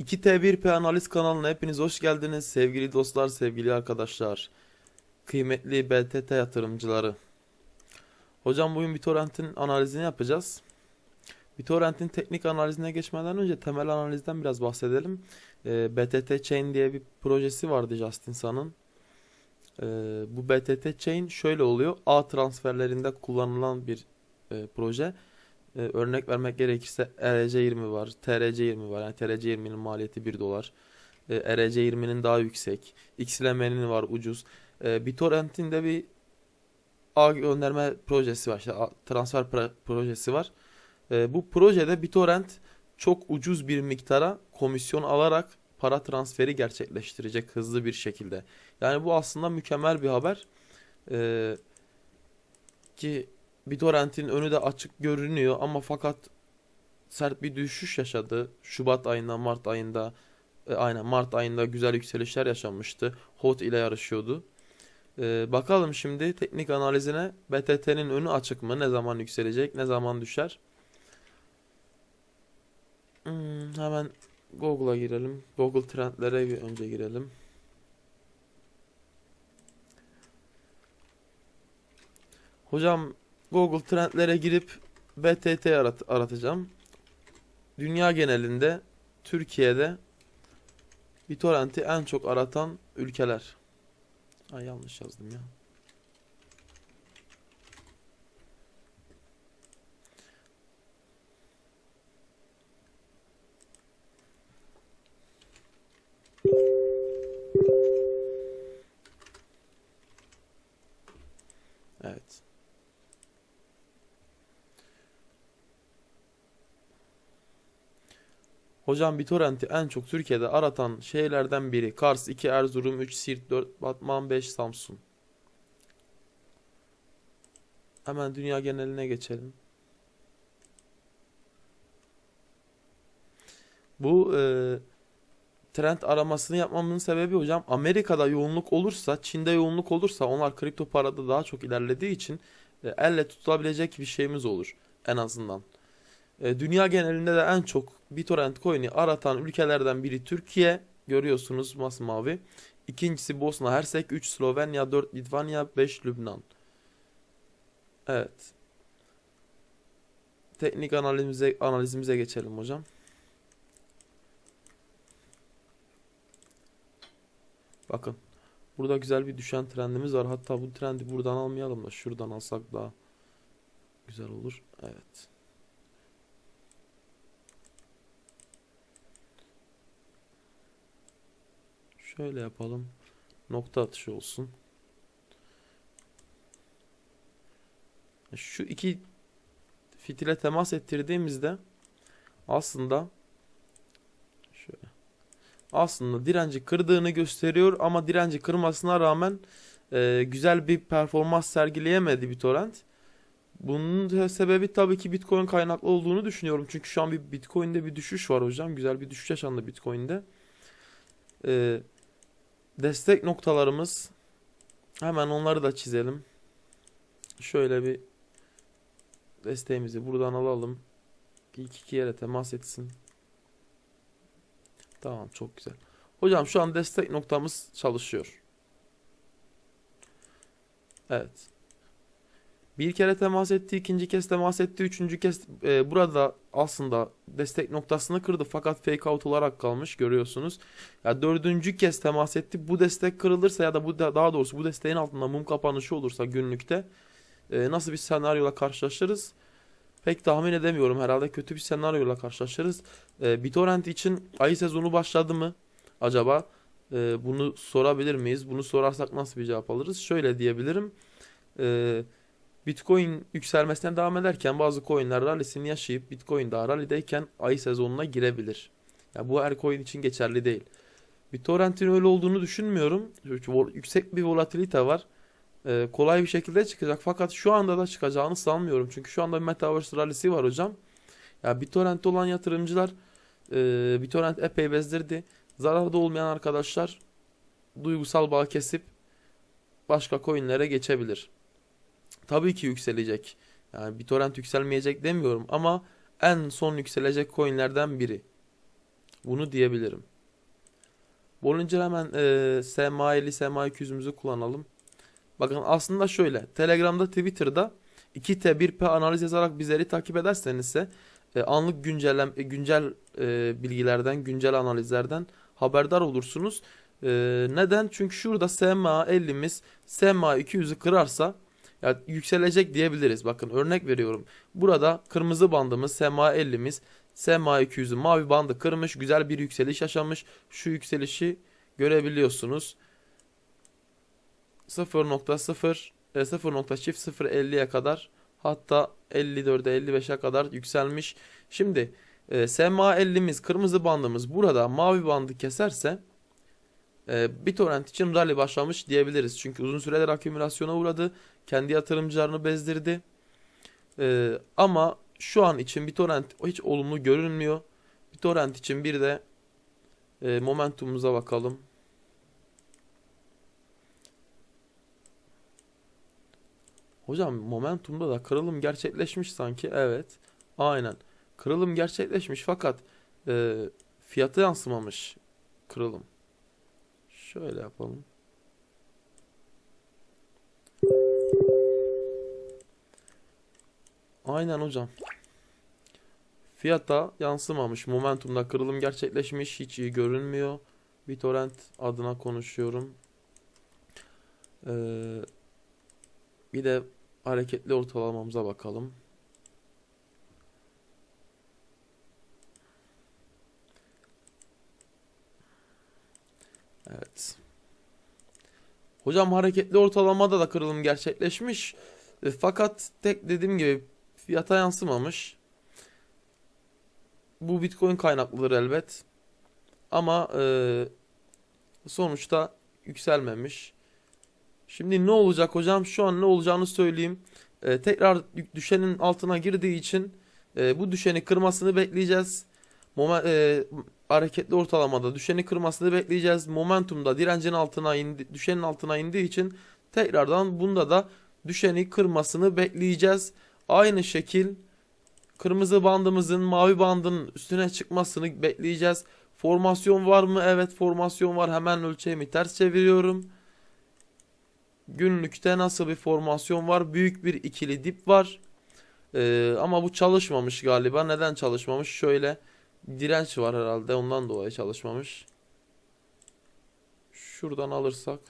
2T1P Analiz kanalına hepiniz hoş geldiniz sevgili dostlar, sevgili arkadaşlar. Kıymetli BTT yatırımcıları. Hocam bugün BitTorrent'in analizini yapacağız. BitTorrent'in teknik analizine geçmeden önce temel analizden biraz bahsedelim. Ee, BTT Chain diye bir projesi vardı Justin Sun'ın. Ee, bu BTT Chain şöyle oluyor. A transferlerinde kullanılan bir e, proje. Ee, örnek vermek gerekirse ERC20 var, TRC20 var. Yani TRC20'nin maliyeti 1 dolar. Ee, ERC20'nin daha yüksek. XLM'nin var ucuz. Ee, BitTorrent'in de bir ağ gönderme projesi var. İşte transfer pro- projesi var. Ee, bu projede BitTorrent çok ucuz bir miktara komisyon alarak para transferi gerçekleştirecek hızlı bir şekilde. Yani bu aslında mükemmel bir haber. Ee, ki BitTorrent'in önü de açık görünüyor ama fakat sert bir düşüş yaşadı. Şubat ayında, Mart ayında, e, aynen Mart ayında güzel yükselişler yaşanmıştı. HOT ile yarışıyordu. Ee, bakalım şimdi teknik analizine BTT'nin önü açık mı? Ne zaman yükselecek? Ne zaman düşer? Hmm, hemen Google'a girelim. Google Trendlere bir önce girelim. Hocam Google Trendlere girip BTT arat aratacağım. Dünya genelinde Türkiye'de BitTorrent'i en çok aratan ülkeler. Ay yanlış yazdım ya. Hocam BitTorrent'i en çok Türkiye'de aratan şehirlerden biri. Kars 2, Erzurum 3, Siirt 4, Batman 5, Samsun. Hemen dünya geneline geçelim. Bu e, trend aramasını yapmamın sebebi hocam Amerika'da yoğunluk olursa, Çin'de yoğunluk olursa onlar kripto parada daha çok ilerlediği için e, elle tutulabilecek bir şeyimiz olur en azından. E, dünya genelinde de en çok BitTorrent coin'i aratan ülkelerden biri Türkiye. Görüyorsunuz masmavi. İkincisi Bosna Hersek, 3 Slovenya, 4 Litvanya, 5 Lübnan. Evet. Teknik analizimize analizimize geçelim hocam. Bakın. Burada güzel bir düşen trendimiz var. Hatta bu trendi buradan almayalım da şuradan alsak daha güzel olur. Evet. Şöyle yapalım. Nokta atışı olsun. Şu iki fitile temas ettirdiğimizde aslında şöyle aslında direnci kırdığını gösteriyor ama direnci kırmasına rağmen e, güzel bir performans sergileyemedi BitTorrent. Bunun sebebi tabii ki Bitcoin kaynaklı olduğunu düşünüyorum. Çünkü şu an bir Bitcoin'de bir düşüş var hocam. Güzel bir düşüş yaşandı Bitcoin'de. E, destek noktalarımız hemen onları da çizelim. Şöyle bir desteğimizi buradan alalım. İlk iki yere temas etsin. Tamam çok güzel. Hocam şu an destek noktamız çalışıyor. Evet. Bir kere temas etti, ikinci kez temas etti, üçüncü kez e, burada aslında destek noktasını kırdı fakat fake out olarak kalmış görüyorsunuz. Ya dördüncü kez temas etti. Bu destek kırılırsa ya da bu da, daha doğrusu bu desteğin altında mum kapanışı olursa günlükte e, nasıl bir senaryoyla karşılaşırız? Pek tahmin edemiyorum. Herhalde kötü bir senaryoyla karşılaşırız. E, BitTorrent için ayı sezonu başladı mı acaba? E, bunu sorabilir miyiz? Bunu sorarsak nasıl bir cevap alırız? Şöyle diyebilirim. E, Bitcoin yükselmesine devam ederken bazı coinler rallisini yaşayıp Bitcoin daha rallideyken ayı sezonuna girebilir. Ya bu her coin için geçerli değil. BitTorrent'in öyle olduğunu düşünmüyorum. Yüksek bir volatilite var. Ee, kolay bir şekilde çıkacak. Fakat şu anda da çıkacağını sanmıyorum. Çünkü şu anda bir Metaverse rallisi var hocam. Ya BitTorrent'te olan yatırımcılar e, BitTorrent epey bezdirdi. Zararda olmayan arkadaşlar duygusal bağ kesip başka coinlere geçebilir. Tabii ki yükselecek. Yani BitTorrent yükselmeyecek demiyorum ama en son yükselecek coinlerden biri. Bunu diyebilirim. Bollinger hemen e, SMA50, SMA200'ümüzü kullanalım. Bakın aslında şöyle. Telegram'da, Twitter'da 2T, 1P analiz yazarak bizleri takip ederseniz ise e, anlık güncellem, e, güncel e, bilgilerden, güncel analizlerden haberdar olursunuz. E, neden? Çünkü şurada SMA 50'miz SMA 200'ü kırarsa ya yükselecek diyebiliriz. Bakın örnek veriyorum. Burada kırmızı bandımız SMA 50'miz SMA 200'ü mavi bandı kırmış. Güzel bir yükseliş yaşamış. Şu yükselişi görebiliyorsunuz. 0.0 e, 0.050'ye kadar hatta 54'e 55'e kadar yükselmiş. Şimdi e, SMA 50'miz kırmızı bandımız burada mavi bandı keserse e, BitTorrent için rally başlamış diyebiliriz. Çünkü uzun süredir akümülasyona uğradı. Kendi yatırımcılarını bezdirdi. E, ama şu an için BitTorrent hiç olumlu görünmüyor. BitTorrent için bir de e, momentumumuza bakalım. Hocam momentumda da kırılım gerçekleşmiş sanki. Evet. Aynen. Kırılım gerçekleşmiş fakat e, fiyatı yansımamış kırılım. Şöyle yapalım. Aynen hocam. Fiyata yansımamış. Momentumda kırılım gerçekleşmiş. Hiç iyi görünmüyor. BitTorrent adına konuşuyorum. Ee, bir de hareketli ortalamamıza bakalım. Evet. Hocam hareketli ortalamada da kırılım gerçekleşmiş. E, fakat tek dediğim gibi fiyata yansımamış. Bu Bitcoin kaynaklıdır elbet. Ama e, sonuçta yükselmemiş. Şimdi ne olacak hocam? Şu an ne olacağını söyleyeyim. E, tekrar düşenin altına girdiği için e, bu düşeni kırmasını bekleyeceğiz. Momen, e, hareketli ortalamada düşeni kırmasını bekleyeceğiz. Momentumda direncin altına indi, düşenin altına indiği için tekrardan bunda da düşeni kırmasını bekleyeceğiz. Aynı şekil kırmızı bandımızın mavi bandın üstüne çıkmasını bekleyeceğiz. Formasyon var mı? Evet formasyon var. Hemen ölçeğimi ters çeviriyorum. Günlükte nasıl bir formasyon var? Büyük bir ikili dip var. Ee, ama bu çalışmamış galiba. Neden çalışmamış? Şöyle direnç var herhalde. Ondan dolayı çalışmamış. Şuradan alırsak.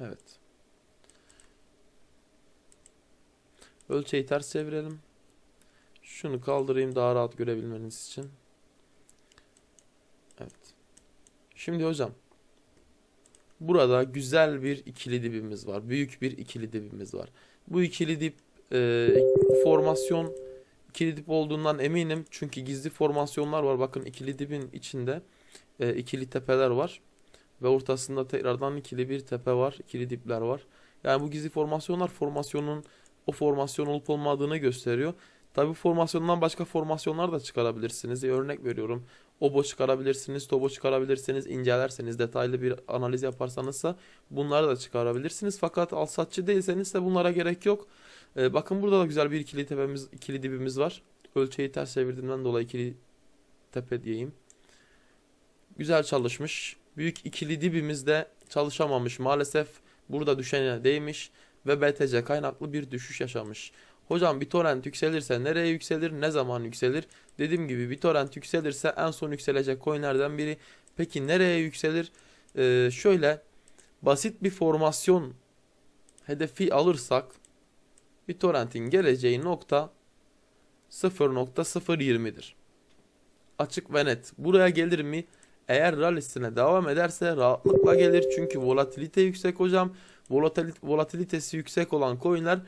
Evet. Ölçeği ters çevirelim. Şunu kaldırayım daha rahat görebilmeniz için. Evet. Şimdi hocam. Burada güzel bir ikili dibimiz var. Büyük bir ikili dibimiz var. Bu ikili dip e, formasyon ikili dip olduğundan eminim. Çünkü gizli formasyonlar var. Bakın ikili dibin içinde e, ikili tepeler var. Ve ortasında tekrardan ikili bir tepe var. ikili dipler var. Yani bu gizli formasyonlar formasyonun o formasyon olup olmadığını gösteriyor. Tabi formasyondan başka formasyonlar da çıkarabilirsiniz. E, örnek veriyorum. Obo çıkarabilirsiniz, Tobo çıkarabilirsiniz. incelerseniz, detaylı bir analiz yaparsanızsa bunları da çıkarabilirsiniz. Fakat alsatçı değilseniz de bunlara gerek yok. E, bakın burada da güzel bir ikili tepemiz, ikili dibimiz var. Ölçeği ters çevirdiğimden dolayı ikili tepe diyeyim. Güzel çalışmış. Büyük ikili dibimiz de çalışamamış. Maalesef burada düşene değmiş ve BTC kaynaklı bir düşüş yaşamış. Hocam BitTorrent yükselirse nereye yükselir, ne zaman yükselir? Dediğim gibi BitTorrent yükselirse en son yükselecek coinlerden biri. Peki nereye yükselir? Ee, şöyle basit bir formasyon hedefi alırsak BitTorrent'in geleceği nokta 0.020'dir. Açık ve net. Buraya gelir mi? Eğer rallisine devam ederse rahatlıkla gelir. Çünkü volatilite yüksek hocam. volatilitesi yüksek olan coinler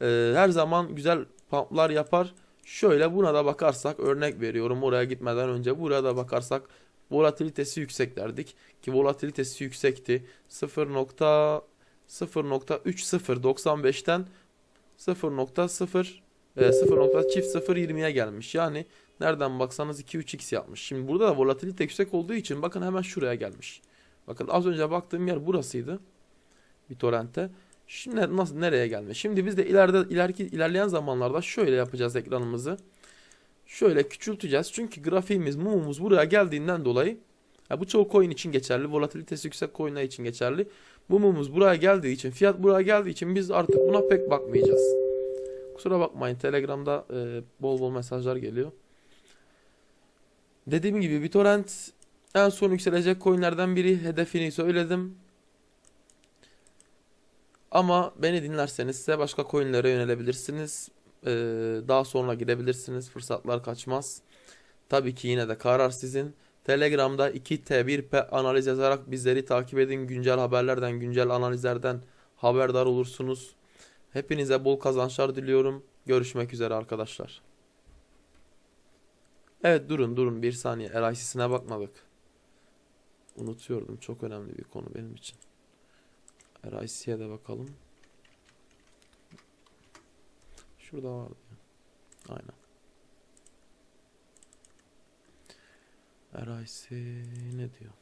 e, her zaman güzel pumplar yapar. Şöyle buna da bakarsak örnek veriyorum oraya gitmeden önce buraya da bakarsak volatilitesi yüksek derdik ki volatilitesi yüksekti 0.0.3095'ten 0.0 e, 0.020'ye gelmiş. Yani nereden baksanız 2-3x yapmış. Şimdi burada da volatilite yüksek olduğu için bakın hemen şuraya gelmiş. Bakın az önce baktığım yer burasıydı. BitTorrent'te. Şimdi nasıl nereye gelmiş? Şimdi biz de ileride ileriki ilerleyen zamanlarda şöyle yapacağız ekranımızı. Şöyle küçülteceğiz. Çünkü grafiğimiz, mumumuz buraya geldiğinden dolayı ya bu çoğu coin için geçerli. Volatilitesi yüksek coinler için geçerli. Mumumuz buraya geldiği için, fiyat buraya geldiği için biz artık buna pek bakmayacağız. Kusura bakmayın. Telegram'da e, bol bol mesajlar geliyor. Dediğim gibi BitTorrent en son yükselecek coinlerden biri. Hedefini söyledim. Ama beni dinlerseniz size başka coinlere yönelebilirsiniz. Ee, daha sonra girebilirsiniz. Fırsatlar kaçmaz. Tabii ki yine de karar sizin. Telegram'da 2T 1P analiz yazarak bizleri takip edin. Güncel haberlerden, güncel analizlerden haberdar olursunuz. Hepinize bol kazançlar diliyorum. Görüşmek üzere arkadaşlar. Evet durun durun bir saniye. RIC'sine bakmadık. Unutuyordum. Çok önemli bir konu benim için. RIC'ye de bakalım. Şurada ya. Aynen. RIC ne diyor?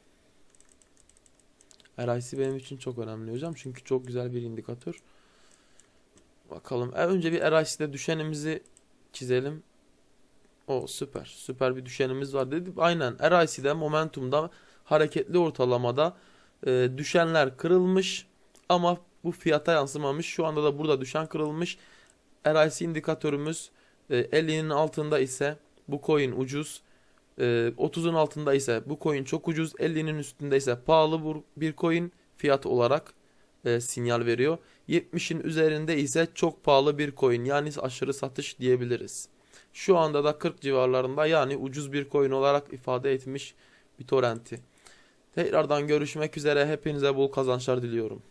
RIC benim için çok önemli hocam. Çünkü çok güzel bir indikatör. Bakalım. E, önce bir RIC'de düşenimizi çizelim. O süper. Süper bir düşenimiz var dedim. Aynen. RIC'de momentumda hareketli ortalamada e, düşenler kırılmış ama bu fiyata yansımamış. Şu anda da burada düşen kırılmış. RIC indikatörümüz e, 50'nin altında ise bu coin ucuz. E, 30'un altında ise bu coin çok ucuz. 50'nin üstünde ise pahalı bir coin fiyat olarak e, sinyal veriyor. 70'in üzerinde ise çok pahalı bir coin yani aşırı satış diyebiliriz. Şu anda da 40 civarlarında yani ucuz bir coin olarak ifade etmiş BitTorrent'i. Tekrardan görüşmek üzere. Hepinize bol kazançlar diliyorum.